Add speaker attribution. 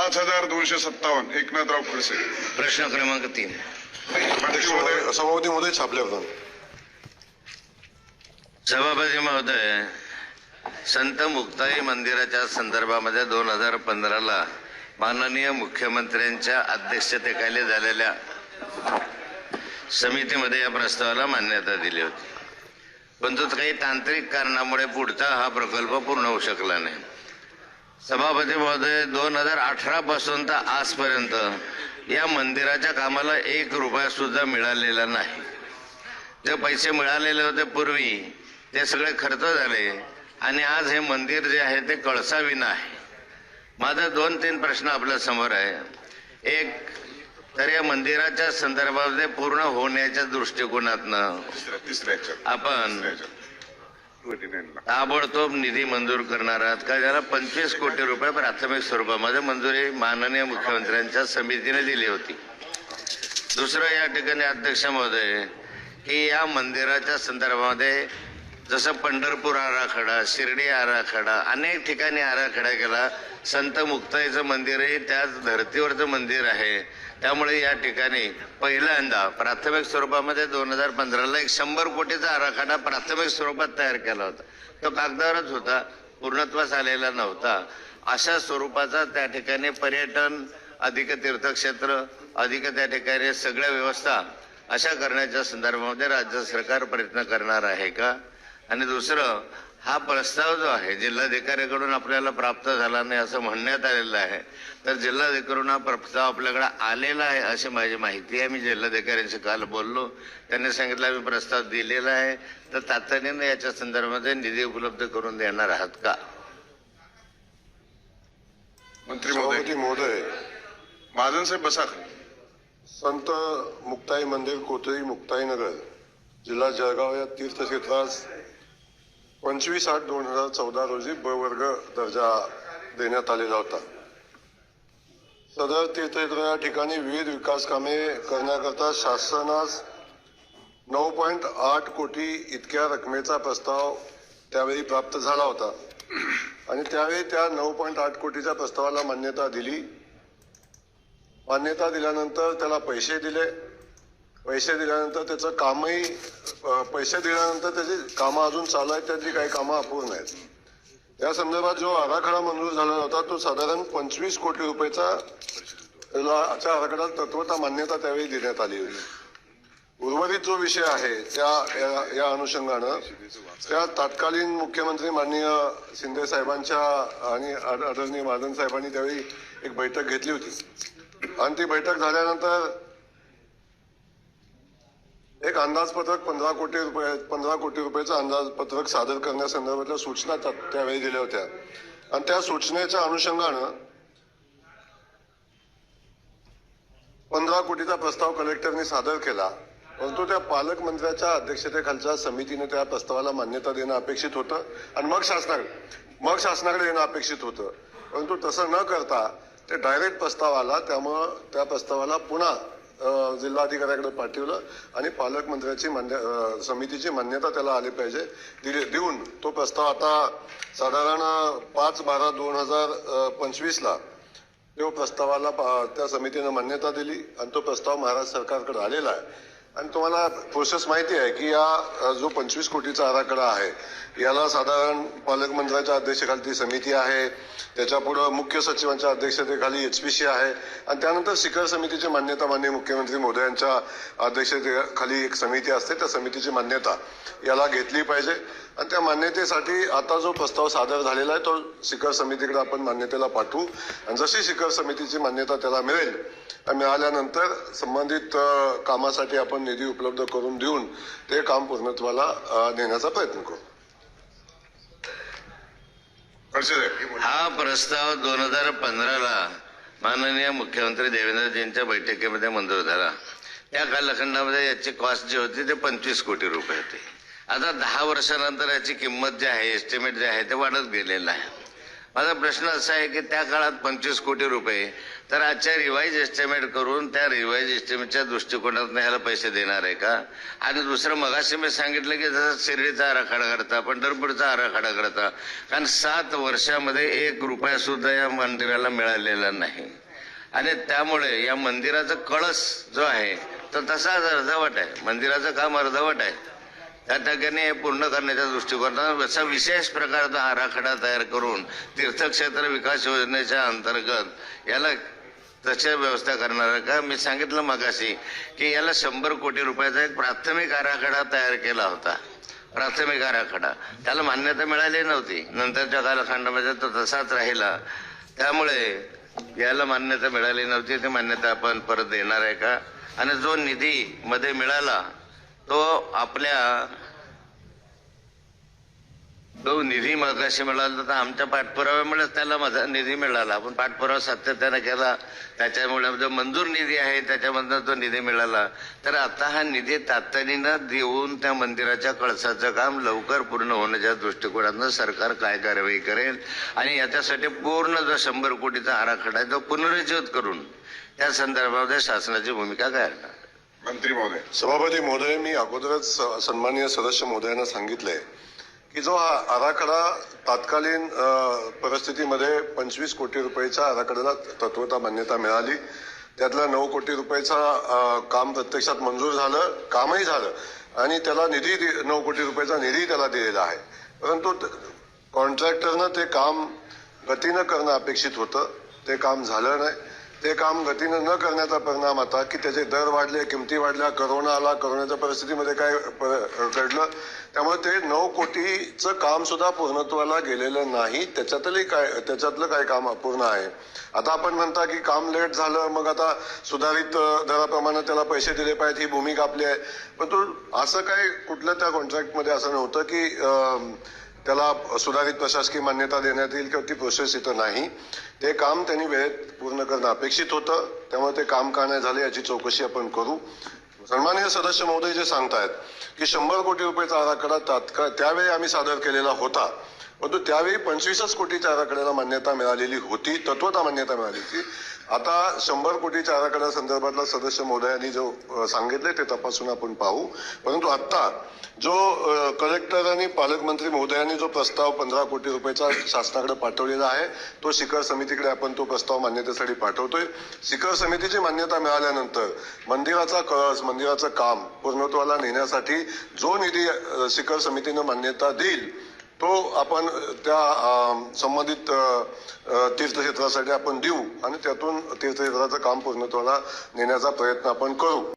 Speaker 1: पाच हजार दोनशे सत्तावन्न. एकनाथराव खडसे.
Speaker 2: प्रश्न क्रमांक तीन.
Speaker 1: महोदय.
Speaker 3: सभापती मध्ये छापले होते.
Speaker 2: सभापती महोदय संत मुक्ताई मंदिराच्या संदर्भामध्ये दोन हजार पंधराला माननीय मुख्यमंत्र्यांच्या अध्यक्षतेखाली झालेल्या समितीमध्ये या प्रस्तावाला मान्यता दिली होती. परंतु काही तांत्रिक कारणामुळे पुढचा हा प्रकल्प पूर्ण होऊ शकला नाही. सभापती महोदय दोन हजार अठरा पासून तर आजपर्यंत या मंदिराच्या कामाला एक रुपया सुद्धा मिळालेला नाही. जे पैसे मिळालेले होते पूर्वी ते सगळे खर्च झाले आणि आज हे मंदिर जे आहे ते कळसाविना आहे. माझा दोन तीन प्रश्न आपल्यासमोर आहे. एक तर या मंदिराच्या संदर्भामध्ये पूर्ण होण्याच्या दृष्टिकोनातनं. आपण ताबडतोब निधी मंजूर करणार आहात. का ज्याला पंचवीस कोटी रुपये प्राथमिक स्वरूपामध्ये मंजुरी माननीय मुख्यमंत्र्यांच्या समितीने दिली होती. दुसरं या ठिकाणी अध्यक्ष महोदय की या मंदिराच्या संदर्भामध्ये जसं पंढरपूर आराखडा शिर्डी आराखडा अनेक ठिकाणी आराखडा केला. संत मुक्ताईचं मंदिरही त्याच धर्तीवरचं मंदिर आहे. त्यामुळे या ठिकाणी पहिल्यांदा प्राथमिक स्वरूपामध्ये दोन हजार पंधराला एक शंभर कोटीचा आराखडा प्राथमिक स्वरूपात तयार केला होता. तो कागदावरच होता पूर्णत्वास आलेला नव्हता. अशा स्वरूपाचा त्या ठिकाणी पर्यटन अधिक तीर्थक्षेत्र अधिक त्या ठिकाणी सगळ्या व्यवस्था अशा करण्याच्या संदर्भामध्ये राज्य सरकार प्रयत्न करणार आहे का? आणि दुसरं हा प्रस्ताव जो आहे जिल्हाधिकाऱ्याकडून आपल्याला प्राप्त झाला नाही असं म्हणण्यात आलेलं आहे. तर जिल्हाधिकाऱ्यांना हा प्रस्ताव आपल्याकडे आलेला आहे अशी माझी माहिती आहे. मी जिल्हाधिकाऱ्यांशी काल बोललो. त्यांनी सांगितलं आम्ही प्रस्ताव दिलेला आहे. तर तातडीने याच्या संदर्भामध्ये निधी उपलब्ध करून देणार आहात का?
Speaker 1: मंत्री महोदय.
Speaker 3: महोदय.
Speaker 1: महाजन साहेब बसा
Speaker 3: संत मुक्ताई मंदिर कोथळी मुक्ताई नगर जिल्हा जळगाव या तीर्थक्षेत्रास पंचवीस आठ दोन हजार चौदा रोजी ब वर्ग दर्जा देण्यात आलेला होता. सदर तीर्थक्षेत्र या ठिकाणी विविध विकास कामे करण्याकरता शासनास नऊ पॉईंट आठ कोटी इतक्या रकमेचा प्रस्ताव त्यावेळी प्राप्त झाला होता. आणि त्यावेळी त्या नऊ पॉईंट आठ कोटीच्या प्रस्तावाला मान्यता दिली. मान्यता दिल्यानंतर त्याला पैसे दिले. पैसे दिल्यानंतर त्याचं कामही पैसे दिल्यानंतर त्याची कामं अजून चालू आहेत त्याची काही कामं अपूर्ण आहेत या संदर्भात जो आराखडा मंजूर झाला होता तो साधारण पंचवीस कोटी रुपयेचा आराखडा आराखड्यात तत्वता मान्यता त्यावेळी देण्यात आली होती. उर्वरित जो विषय आहे त्या या- या अनुषंगानं त्या तत्कालीन मुख्यमंत्री माननीय शिंदे साहेबांच्या आणि आद- आदरणीय महाजन साहेबांनी त्यावेळी एक बैठक घेतली होती. आणि ती बैठक झाल्यानंतर एक अंदाजपत्रक पंधरा कोटी रुपये पंधरा कोटी रुपयाचं अंदाजपत्रक सादर करण्यासंदर्भातल्या सूचना त्यावेळी दिल्या होत्या. आणि त्या सूचनेच्या अनुषंगानं पंधरा कोटीचा प्रस्ताव कलेक्टरने सादर केला. परंतु त्या पालकमंत्र्याच्या अध्यक्षतेखालच्या समितीने त्या प्रस्तावाला मान्यता देणं अपेक्षित होतं आणि मग शासनाकडे मग शासनाकडे येणं अपेक्षित होतं. परंतु तसं न करता ते डायरेक्ट प्रस्ताव आला त्यामुळं त्या प्रस्तावाला पुन्हा जिल्हाधिकाऱ्याकडे पाठवलं आणि पालकमंत्र्याची मान्य समितीची मान्यता त्याला आली पाहिजे दिले देऊन तो प्रस्ताव आता साधारण पाच बारा दोन हजार पंचवीसला तो प्रस्तावाला पा- त्या समितीनं मान्यता दिली आणि तो प्रस्ताव महाराष्ट्र सरकारकडे आलेला आहे. आणि तुम्हाला प्रोसेस माहिती आहे की या जो पंचवीस कोटीचा आराखडा आहे याला साधारण पालकमंत्र्यांच्या अध्यक्षतेखाली ती समिती आहे त्याच्यापुढं मुख्य सचिवांच्या अध्यक्षतेखाली एच पी सी आहे आणि त्यानंतर शिखर समितीची मान्यता माननीय मुख्यमंत्री मोदयांच्या अध्यक्षतेखाली एक समिती असते त्या समितीची मान्यता याला घेतली पाहिजे. आणि त्या मान्यतेसाठी आता जो प्रस्ताव सादर झालेला आहे तो शिखर समितीकडे आपण मान्यतेला पाठवू. आणि जशी शिखर समितीची मान्यता त्याला मिळेल मिळाल्यानंतर संबंधित कामासाठी आपण निधी उपलब्ध करून देऊन ते काम पूर्णत्वाला नेण्याचा प्रयत्न करू.
Speaker 2: हा प्रस्ताव दोन हजार पंधराला माननीय मुख्यमंत्री देवेंद्रजींच्या बैठकीमध्ये मंजूर झाला. त्या कालखंडामध्ये याची कॉस्ट जी होती ते पंचवीस कोटी रुपये होती. आता दहा वर्षानंतर याची किंमत जी आहे एस्टिमेट जे आहे ते वाढत गेलेलं आहे. माझा प्रश्न असा आहे की त्या काळात पंचवीस कोटी रुपये तर आजच्या रिवाईज एस्टिमेट करून त्या रिवाईज एस्टिमेटच्या दृष्टिकोनातून ह्याला पैसे देणार आहे का? आणि दुसरं मगाशी मी सांगितलं की जसं शिर्डीचा आराखडा करता पंढरपूरचा आराखडा करता कारण सात वर्षामध्ये एक रुपया सुद्धा या मंदिराला मिळालेला नाही. आणि त्यामुळे या मंदिराचा कळस जो आहे तो तसाच अर्धवट आहे. मंदिराचं काम अर्धवट आहे. त्या ठिकाणी हे पूर्ण करण्याच्या दृष्टिकोनातून असा विशेष प्रकारचा आराखडा तयार करून तीर्थक्षेत्र विकास योजनेच्या अंतर्गत याला तशा व्यवस्था करणार आहे. का? मी सांगितलं मगाशी की याला शंभर कोटी रुपयाचा एक प्राथमिक आराखडा तयार केला होता. प्राथमिक आराखडा. त्याला मान्यता मिळाली नव्हती. नंतरच्या कालखंडामध्ये तो तसाच राहिला. त्यामुळे याला मान्यता मिळाली नव्हती. ती मान्यता आपण परत देणार आहे का? आणि जो निधी मध्ये मिळाला तो आपल्या तो निधी मगाशी मिळाला तर आमच्या पाठपुराव्यामुळे त्याला माझा निधी मिळाला. आपण पाठपुरावा सातत्याने केला. त्याच्यामुळे जो मंजूर निधी आहे त्याच्यामधनं तो निधी मिळाला. तर आता हा निधी तातडीनं देऊन त्या मंदिराच्या कळसाचं काम लवकर पूर्ण होण्याच्या दृष्टिकोनातून सरकार काय कारवाई करेल आणि याच्यासाठी पूर्ण जो शंभर कोटीचा आराखडा आहे तो पुनरुज्जीवित करून त्या संदर्भामध्ये शासनाची भूमिका काय असणार
Speaker 1: मंत्री महोदय.
Speaker 3: सभापती महोदय मी अगोदरच स- सन्माननीय सदस्य महोदयांना सांगितलंय की जो हा आराखडा तात्कालीन परिस्थितीमध्ये पंचवीस कोटी रुपयाच्या आराखड्याला तत्वता मान्यता मिळाली. त्यातला नऊ कोटी रुपयाचा काम प्रत्यक्षात मंजूर झालं कामही झालं आणि त्याला निधी दि- नऊ कोटी रुपयाचा निधी त्याला दिलेला आहे. परंतु कॉन्ट्रॅक्टरनं ते काम गतीनं करणं अपेक्षित होतं. ते काम झालं नाही. ते काम गतीनं न करण्याचा परिणाम आता की त्याचे दर वाढले किमती वाढल्या करोना आला करोनाच्या परिस्थितीमध्ये काय घडलं त्यामुळे ते नऊ कोटीचं काम सुद्धा पूर्णत्वाला गेलेलं नाही. त्याच्यातली काय त्याच्यातलं काय काम अपूर्ण आहे? आता आपण म्हणता की काम लेट झालं मग आता सुधारित दराप्रमाणे त्याला पैसे दिले पाहिजेत ही भूमिका आपली आहे. पण असं काय कुठलं त्या कॉन्ट्रॅक्टमध्ये असं नव्हतं की त्याला सुधारित प्रशासकीय मान्यता देण्यात येईल किंवा ती प्रोसेस इथं नाही. ते काम त्यांनी वेळेत पूर्ण करणं अपेक्षित होतं. त्यामुळे ते काम का नाही झाले याची चौकशी आपण करू. सन्माननीय सदस्य महोदय जे सांगतायत की शंभर कोटी रुपयाचा आराखडा तात्काळ त्यावेळी आम्ही सादर केलेला होता. परंतु त्यावेळी पंचवीसच कोटीच्या आराखड्याला मान्यता मिळालेली होती. तत्वता मान्यता मिळाली होती. आता शंभर कोटीच्या आराखड्या संदर्भातला सदस्य महोदयांनी जो सांगितले ते तपासून आपण पाहू. परंतु आता जो कलेक्टर आणि पालकमंत्री महोदयांनी जो प्रस्ताव पंधरा कोटी रुपयाचा शासनाकडे पाठवलेला आहे तो शिखर समितीकडे आपण तो प्रस्ताव मान्यतेसाठी पाठवतोय. शिखर समितीची मान्यता मिळाल्यानंतर मंदिराचा कळस मंदिराचं काम पूर्णत्वाला नेण्यासाठी जो निधी शिखर समितीनं मान्यता देईल तो आपण त्या संबंधित तीर्थक्षेत्रासाठी आपण देऊ आणि त्यातून तीर्थक्षेत्राचं काम पूर्णत्वाला नेण्याचा प्रयत्न आपण करू.